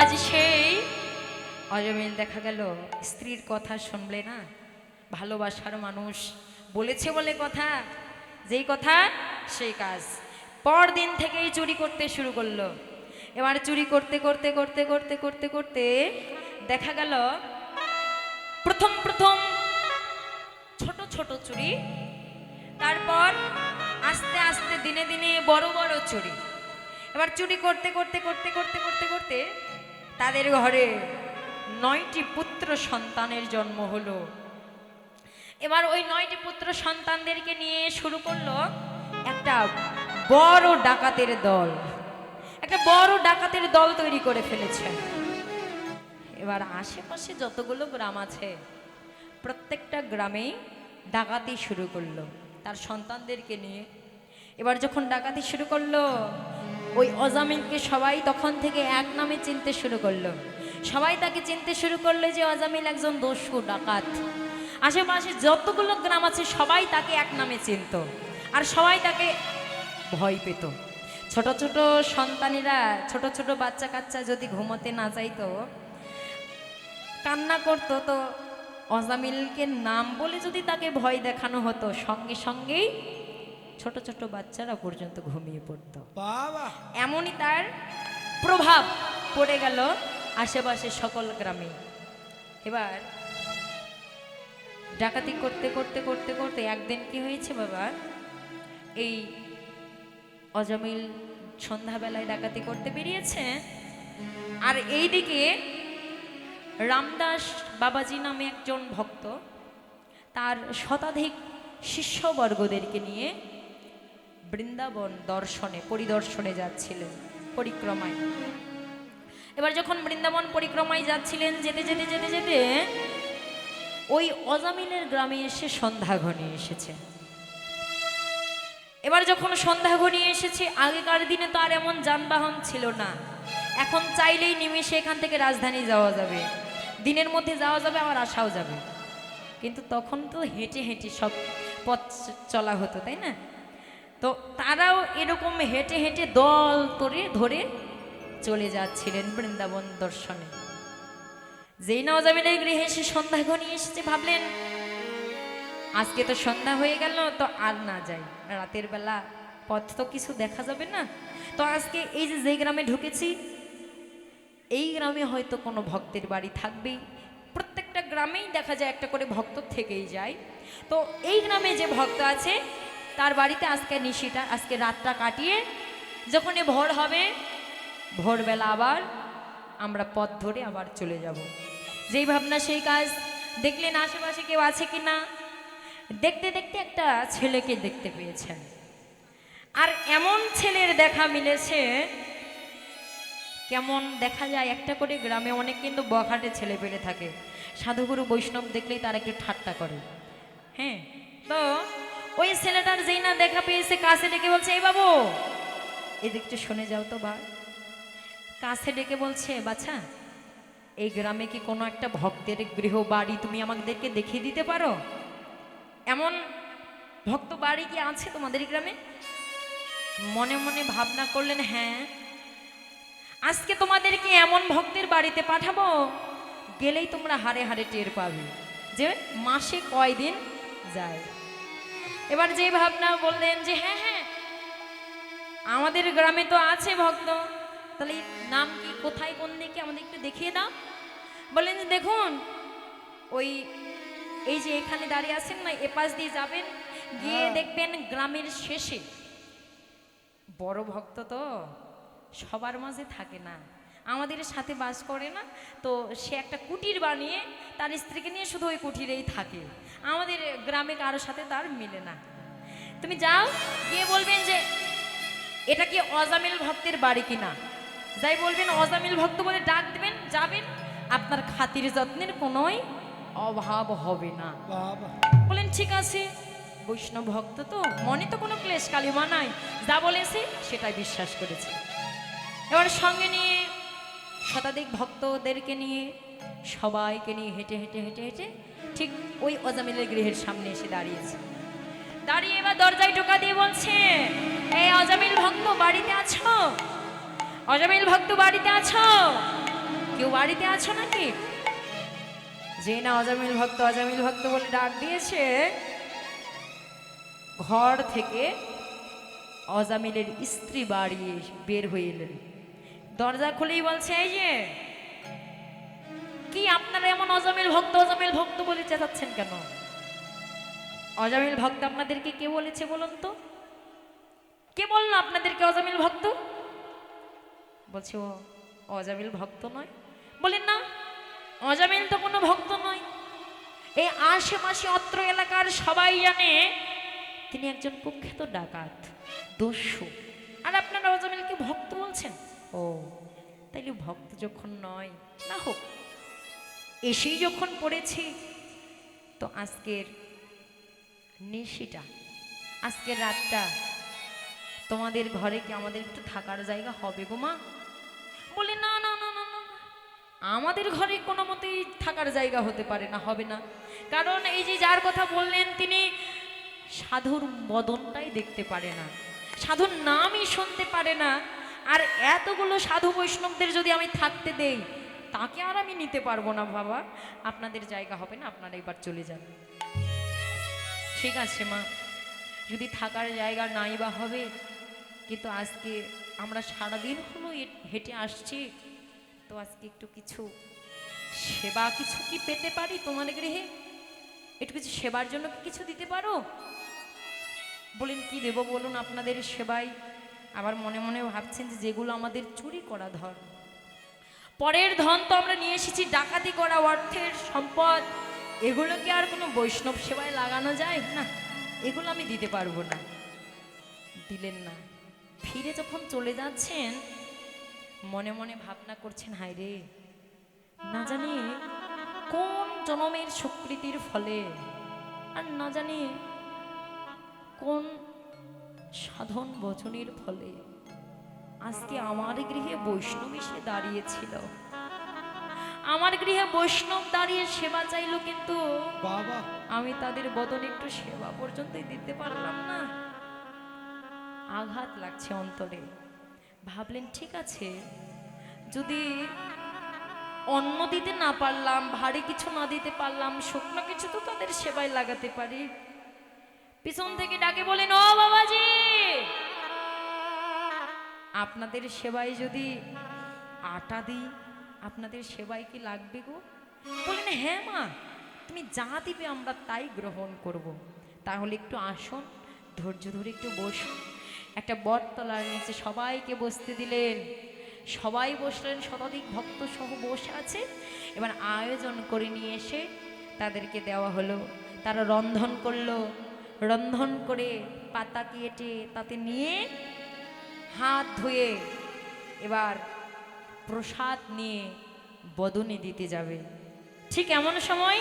আজ সেই অজমিল দেখা গেল, স্ত্রীর কথা শুনলে না? ভালোবাসার মানুষ বলেছে বলে কথা, যেই কথা সেই কাজ। পরদিন থেকেই চুরি করতে শুরু করল। এবার চুরি করতে করতে করতে করতে করতে করতে দেখা গেল, প্রথম প্রথম ছোট ছোট চুরি দিনে দিনে বড় বড় চুরি। এবার চুরি করতে করতে করতে করতে করতে করতে তাদের ঘরে নয়টি পুত্র সন্তানের জন্ম হলো। এবার ওই নয়টি পুত্র সন্তানদেরকে নিয়ে শুরু করল একটা বড় ডাকাতের দল। একটা বড় ডাকাতের দল তৈরি করে ফেলেছে। এবার আশেপাশে যতগুলো গ্রাম আছে, প্রত্যেকটা গ্রামেই ডাকাতি শুরু করল। তার সন্তানদেরকে নিয়ে এবার যখন ডাকাতি শুরু করল, ওই অজামিলকে সবাই তখন থেকে এক নামে চিনতে শুরু করল। সবাই তাকে চিনতে শুরু করল যে অজামিল একজন দস্যু, ডাকাত। আশেপাশে যতগুলো গ্রাম আছে, সবাই তাকে এক নামে চিনত। আর সবাই তাকে ভয় পেত। ছোট ছোট সন্তানেরা, ছোট ছোট বাচ্চা কাচ্চা যদি ঘুমোতে না চাইতো, কান্না করতো, তো অজামিলকে নাম বলে যদি তাকে ভয় দেখানো হতো, সঙ্গে সঙ্গেই ছোট ছোট বাচ্চারা পর্যন্ত ঘুমিয়ে পড়তো। বাবা। এমনই তার প্রভাব পড়ে গেল আশেপাশে সকল গ্রামে। এবার ডাকাতি করতে করতে করতে করতে একদিন কি হয়েছে বাবা? এই অজামিল সন্ধ্যাবেলায় ডাকাতি করতে বেরিয়েছে। আর এইদিকে রামদাস বাবাজি নামে একজন ভক্ত তার শতাধিক শিষ্যবর্গদেরকে নিয়ে বৃন্দাবন দর্শনে, পরিদর্শনে যাচ্ছিলেন, পরিক্রমায়। এবার যখন বৃন্দাবন পরিক্রমায় যাচ্ছিলেন, যেতে যেতে যেতে যেতে ওই অজামিনের গ্রামে এসে সন্ধ্যা ঘনিয়ে এসেছে। এবার যখন সন্ধ্যা ঘনিয়ে এসেছে, আগেকার দিনে তো আর এমন যানবাহন ছিল না। এখন চাইলেই নিমিষে এখান থেকে রাজধানী যাওয়া যাবে। দিনের মধ্যে যাওয়া যাবে, আবার আসাও যাবে। কিন্তু তখন তো হেঁটে হেঁটে সব পথ চলা হতো, তাই না? তো তারাও এরকম হেঁটে হেঁটে দল তরে ধরে চলে যাচ্ছিলেন বৃন্দাবন দর্শনে। যেই নজামিনের গৃহে এসে সন্ধ্যা ঘনিয়ে এসেছে, ভাবলেন, আজকে তো সন্ধ্যা হয়ে গেল, তো আর না যাই। রাতের বেলা পথ তো কিছু দেখা যাবে না। তো আজকে এই যে যেই গ্রামে ঢুকেছি, এই গ্রামে হয়তো কোনো ভক্তের বাড়ি থাকবেই। প্রত্যেকটা গ্রামেই দেখা যায় একটা করে ভক্ত থেকেই যায়। তো এই গ্রামে যে ভক্ত আছে তার বাড়িতে আজকে নিশিটা, আজকে রাতটা কাটিয়ে যখন এ ভোর হবে, ভোরবেলা আবার আমরা পথ ধরে আবার চলে যাব। যেই ভাবনা, সেই কাজ। দেখলেন আশেপাশে কেউ আছে কি না? দেখতে দেখতে একটা ছেলেকে দেখতে পেয়েছেন। আর এমন ছেলের দেখা মিলেছে, কেমন দেখা যায় একটা করে গ্রামে অনেক কিন্তু বখাটে ছেলে পেলে থাকে। সাধুগুরু বৈষ্ণব দেখলেই তার একটু ঠাট্টা করে। হ্যাঁ তো ওই ছেলেটার যেই না দেখা পেয়েছে, কাছে ডেকে বলছে, এই বাবু! এদিকটা শুনে যাও তো বা কাছে ডেকে বলছে, বাছা, এই গ্রামে কি কোনো একটা ভক্তের গৃহ বাড়ি তুমি আমাদেরকে দেখিয়ে দিতে পারো? এমন ভক্ত বাড়ি কি আছে তোমাদের গ্রামে? মনে মনে ভাবনা করলেন হ্যাঁ আজকে তোমাদেরকে এমন ভক্তের বাড়িতে পাঠাবো, গেলেই তোমরা হারে হারে টের পাবে যে মাসে কয়দিন যায়। এবার যে ভাবনা বললেন যে হ্যাঁ হ্যাঁ আমাদের গ্রামে তো আছে ভক্ত। তাহলে নাম কি কোথায় কোন দিকে আমাদের একটু দেখিয়ে দাও। বললেন যে দেখুন ওই এই যে এখানে দাঁড়িয়ে আছেন না এপাশ দিয়ে যাবেন গিয়ে হ্যাঁ। দেখবেন গ্রামের শেষে। বড় ভক্ত তো সবার মাঝে থাকে না। আমাদের সাথে বাস করে না তো সে একটা কুটির বানিয়ে তার স্ত্রীকে নিয়ে শুধু ওই কুটিরেই থাকে। আমাদের গ্রামে কারোর সাথে তার মিলে না। তুমি যাও গিয়ে বলবেন যে এটা কি অজামিল ভক্তের বাড়ি কিনা? যাই বলবেন অজামিল ভক্ত বলে ডাক দেবেন যাবেন। আপনার খাতির যত্নের কোনোই অভাব হবে না। বলেন ঠিক আছে। বৈষ্ণব ভক্ত তো মনে তো কোনো ক্লেশ কালিমা নাই। যা বলেছে সেটাই বিশ্বাস করেছে। এবার সঙ্গে নিয়ে শতাধিক ভক্তদেরকে নিয়ে, সবাইকে নিয়ে হেঁটে হেঁটে হেঁটে হেঁটে ঠিক ওই অজামিলের গৃহের সামনে এসে দাঁড়িয়েছে। দাঁড়িয়ে এবার দরজায় টোকা দিয়ে বলছে এই অজামিল ভক্ত, বাড়িতে আছো? অজামিল ভক্ত, বাড়িতে আছো? কেউ বাড়িতে আছো নাকি? যে না, অজামিল ভক্ত অজামিল ভক্ত বলে ডাক দিয়েছে, ঘর থেকে অজামিলের স্ত্রী বাড়ি বের হয়ে এলেন। দরজা খুলেই বলছে, এই যে, কি আপনারা এমন অজামিল ভক্ত অজামিল ভক্ত বলে চেঁচাচ্ছেন কেন? অজামিল ভক্ত আপনাদেরকে কে বলেছে বলুন তো? কে বলল আপনাদেরকে অজামিল ভক্ত? বলছে, ও, অজামিল ভক্ত নয়। বলেন, না, অজামিল তো কোনো ভক্ত নয়। এই আশেপাশে অত্র এলাকার সবাই জানে তিনি একজন কুখ্যাত ডাকাত দস্যু আর আপনারা অজামিলকে ভক্ত বলছেন? ও তাইলে ভক্ত যখন নয় না হোক এসেই যখন পড়েছি তো আজকের নিশিটা আজকের রাতটা তোমাদের ঘরে কি আমাদের একটু থাকার জায়গা হবে গো মা? বলে না না না না না আমাদের ঘরে কোনো মতেই থাকার জায়গা হতে পারে না হবে না। কারণ এই যে যার কথা বললেন তিনি সাধুর বদনটাই দেখতে পারে না সাধুর নামই শুনতে পারে না। আর এতগুলো সাধু বৈষ্ণবদের যদি আমি থাকতে দেই, তাকে আর আমি নিতে পারব না বাবা। আপনাদের জায়গা হবে না, আপনারা এবার চলে যান। ঠিক আছে মা। যদি থাকার জায়গা নাই বা হবে, কিন্তু আজকে আমরা সারাদিন হলো হেঁটে আসছি, তো আজকে একটু কিছু সেবা কিছু কি পেতে পারি তোমার গৃহে? একটু কিছু সেবার জন্য কিছু দিতে পারো? বলেন, কি দেব? বলুন, আপনাদের সেবায় আবার মনে মনে ভাবছেন যে যেগুলো আমাদের চুরি করা ধর পরের ধন তো আমরা নিয়ে এসেছি, ডাকাতি করা, অর্থের সম্পদ। এগুলো কি আর কোনো বৈষ্ণব সেবায় লাগানো যায়? না, এগুলো আমি দিতে পারব না। দিলেন না। ফিরে যখন চলে যাচ্ছেন, মনে মনে ভাবনা করছেন, হায় রে, না জানি কোন জনমের স্বীকৃতির ফলে, আর না জানি কোন সাধন বচনের ফলে আজকে আমার গৃহে বৈষ্ণব এসে দাঁড়িয়েছিল। আমার গৃহে বৈষ্ণব দাঁড়িয়ে সেবা চাইলো কিন্তু বাবা। আমি তাদের বদন একটু সেবা পর্যন্তই দিতে পারলাম না। আঘাত লাগছে অন্তরে। ভাবলেন ঠিক আছে যদি অন্ন দিতে না পারলাম ভারী কিছু না দিতে পারলাম শুকনো কিছু তো তাদের সেবায় লাগাতে পারি। পিছন থেকে ডাকে বলেন ও বাবাজি আপনাদের সেবায় যদি আটা দিই, আপনাদের সেবায় কি লাগবে গো? বললেন হ্যাঁ মা, তুমি যা দিবে আমরা তাই গ্রহণ করব। তাহলে একটু আসুন, ধৈর্য ধরে একটু বসুন। একটা বটতলার নিচে সবাইকে বসতে দিলেন। সবাই বসলেন, শতাধিক ভক্ত সহ বসে আছে। এবার আয়োজন করে নিয়ে এসে তাদেরকে দেওয়া হলো। তারা রন্ধন করল। রন্ধন করে পাতা কেটে তাতে নিয়ে হাত ধুয়ে এবার প্রসাদ নিয়ে বদনে দিতে যাবে। ঠিক এমন সময়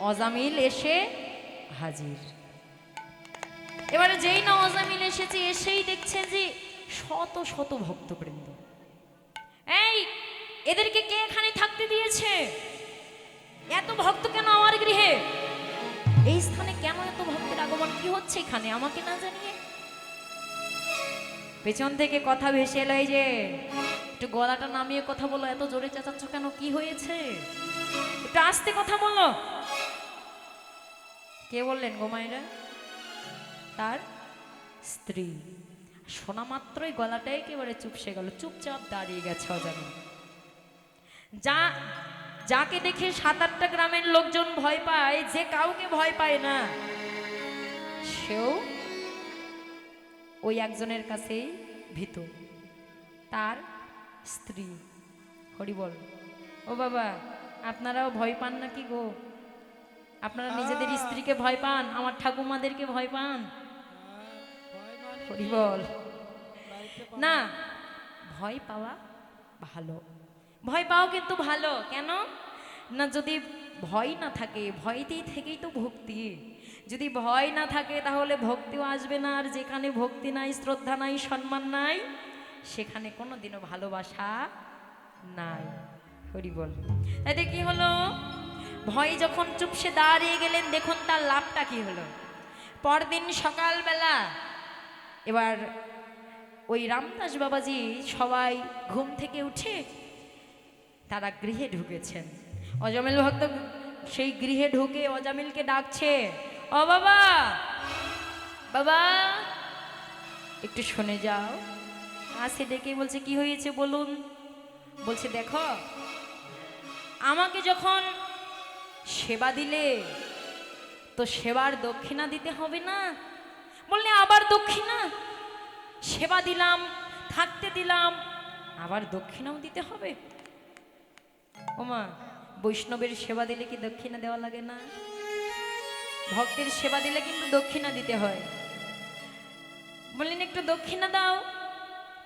অজামিল এসে হাজির। এবারে যেই না অজামিল এসেছে, এসেই দেখছে যে শত শত ভক্তবৃন্দ। এই, এদেরকে কে এখানে থাকতে দিয়েছে? এত ভক্ত কেন আমার গৃহে? এই স্থানে কেন এত ভক্তের আগমন? কি হচ্ছে এখানে? আমাকে না জানিয়ে পেছন থেকে কথা ভেসে এলো এই যে, একটু গলাটা নামিয়ে কথা বলো, এত জোরে চেঁচাচ্ছ কেন? কি হয়েছে? একটু আস্তে কথা বলো। কে বললেন গোমাইরা তার স্ত্রী। শোনা মাত্রই গলাটা একেবারে চুপসে গেল, চুপচাপ দাঁড়িয়ে গেছে অজানি। যা, যাকে দেখে সাত আটটা গ্রামের লোকজন ভয় পায়, যে কাউকে ভয় পায় না, সেও ওই একজনের কাছেই ভীত। তার স্ত্রী। হরিবল ও বাবা আপনারাও ভয় পান নাকি গো? আপনারা নিজেদের স্ত্রীকে ভয় পান আমার ঠাকুমাদেরকে ভয় পান? হরিবল না ভয় পাওয়া ভালো। ভয় পাওয়া কিন্তু ভালো। কেন? না যদি ভয় না থাকে ভয়তেই থেকেই তো ভক্তি। যদি ভয় না থাকে তাহলে ভক্তিও আসবে না, আর যেখানে ভক্তি নাই, শ্রদ্ধা নাই, সম্মান নাই, সেখানে কোনো দিনও ভালোবাসা নাই। হরি বল। তাতে কি হলো? ভয় যখন চুপসে দাঁড়িয়ে গেলেন, দেখুন তার লাভটা কি হলো। পরদিন সকালবেলা এবার ওই রামদাস বাবাজি সবাই ঘুম থেকে উঠে তারা গৃহে ঢুকেছেন। অজামিল ভক্ত সেই গৃহে ঢুকে অজামিলকে ডাকছে ও বাবা! বাবা! একটু শুনে যাও। আসে ডেকে বলছে, কি হয়েছে বলুন? বলছে, দেখো, আমাকে যখন সেবা দিলে, তো সেবার দক্ষিণা দিতে হবে না? বললে, আবার দক্ষিণা? সেবা দিলাম, থাকতে দিলাম, আবার দক্ষিণাও দিতে হবে? ওমা, বৈষ্ণবের সেবা দিলে কি দক্ষিণা দেওয়া লাগে না? ভক্তের সেবা দিলে কিন্তু দক্ষিণা দিতে হয়। বললেন, একটু দক্ষিণা দাও।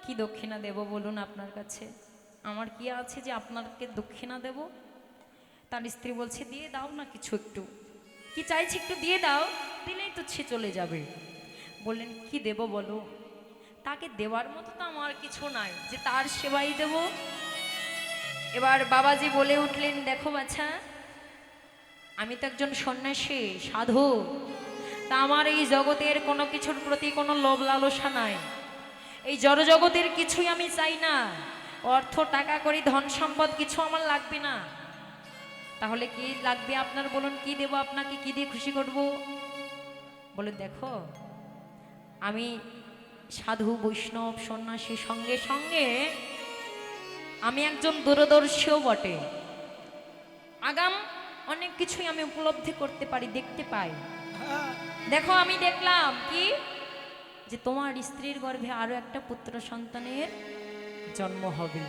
কি দক্ষিণা দেব বলুন আপনার কাছে? আমার কি আছে যে আপনাকে দক্ষিণা দেব? তার স্ত্রী বলছে, দিয়ে দাও না কিছু একটু। কি চাইছে একটু দিয়ে দাও, দিলেই তো সে চলে যাবে। বললেন, কি দেব বলো? তাকে দেওয়ার মতো তো আমার কিছু নাই, যে তার সেবাই দেব। এবার বাবাজি বলে উঠলেন, দেখো বাছা আমি তো একজন সন্ন্যাসী, সাধু। তা আমার এই জগতের কোনো কিছুর প্রতি কোনো লোভ লালসা নাই। এই জড়জগতের কিছুই আমি চাই না। অর্থ, টাকা, করি, ধন সম্পদ কিছু আমার লাগবে না। তাহলে কি লাগবে আপনার বলুন, কি দেব আপনাকে, কি দিয়ে খুশি করব? বলে দেখো, আমি সাধু, বৈষ্ণব, সন্ন্যাসী সঙ্গে সঙ্গে আমি একজন দূরদর্শীও বটে। আগাম অনেক কিছুই আমি উপলব্ধি করতে পারি দেখতে পাই। দেখো আমি দেখলাম কি? যে তোমার স্ত্রীর গর্ভে আরও একটা পুত্র সন্তানের জন্ম হবে।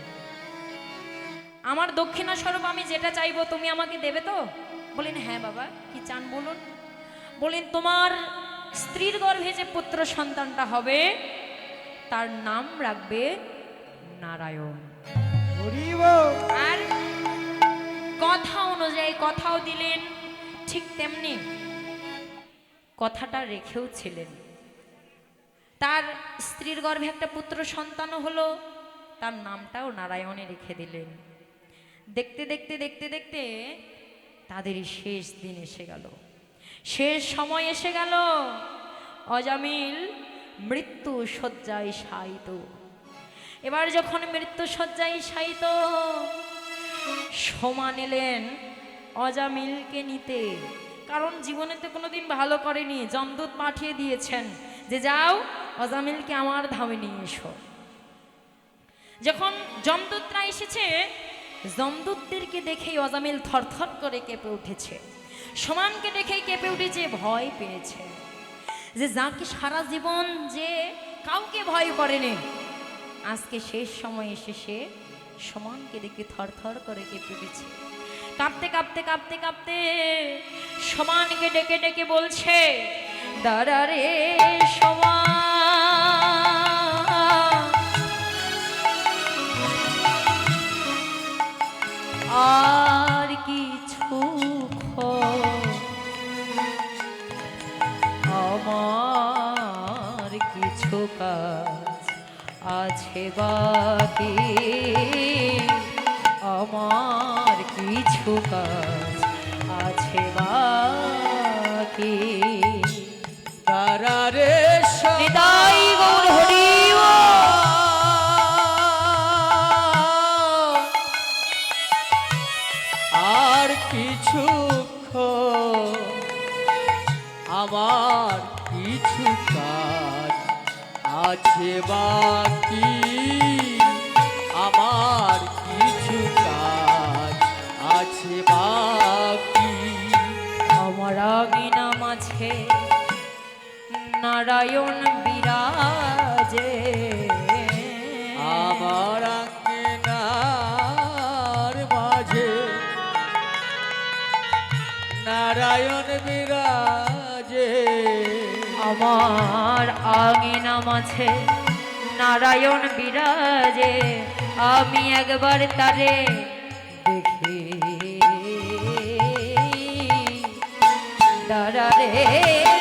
আমার দক্ষিণা স্বরূপ আমি যেটা চাইব তুমি আমাকে দেবে তো? বলেন হ্যাঁ বাবা কি চান বলুন? বলেন তোমার স্ত্রীর গর্ভে যে পুত্র সন্তানটা হবে তার নাম রাখবে নারায়ণ। কথাও দিলেন, ঠিক তেমনি কথাটা রেখেও ছিলেন। তার স্ত্রীর গর্ভে একটা পুত্র সন্তানও হলো, তার নামটাও নারায়ণে রেখে দিলেন। দেখতে দেখতে দেখতে দেখতে তাদের শেষ দিন এসে গেল। শেষ সময় এসে গেল, অজামিল মৃত্যু শয্যায় শায়িত। এবার যখন মৃত্যু শয্যায় শায়িত সমান এলেন অজামিলকে নিতে। কারণ জীবনে তো কোনোদিন ভালো করেনি জমদূত পাঠিয়ে দিয়েছেন যে যাও অজামিলকে আমার ধামে নিয়ে এসো। যখন জমদূতরা এসেছে জমদূতদেরকে দেখেই অজামিল থরথর করে কেঁপে উঠেছে। সমানকে দেখেই কেঁপে উঠেছে, ভয় পেয়েছে। যে যাকে সারা জীবন যে কাউকে ভয় করেনি, আজকে শেষ সময় এসে সে সমানকে দেখে থরথর করে কেঁপে উঠেছে। কাঁপতে কাঁপতে কাঁপতে কাঁপতে সমানকে ডেকে ডেকে বলছে দাঁড়া রে, সমান। আর কিছু আমার কিছু কাজ আছে বাকি। আমার কিছু কাজ আছে বাকি। তারা রে গৌর হরি আর কিছু আমার কিছু কাজ আছে বাকি। আমার কিছু আছে বাকি। আমার আমিনা মাঝে নারায়ণ বিরাজে। আমার আঙ্গিনার মাঝে নারায়ণ বিরাজে। আমার আঙিনা মাঝে নারায়ণ বিরাজে। আমি একবার তারে দাঁড়ারে সমান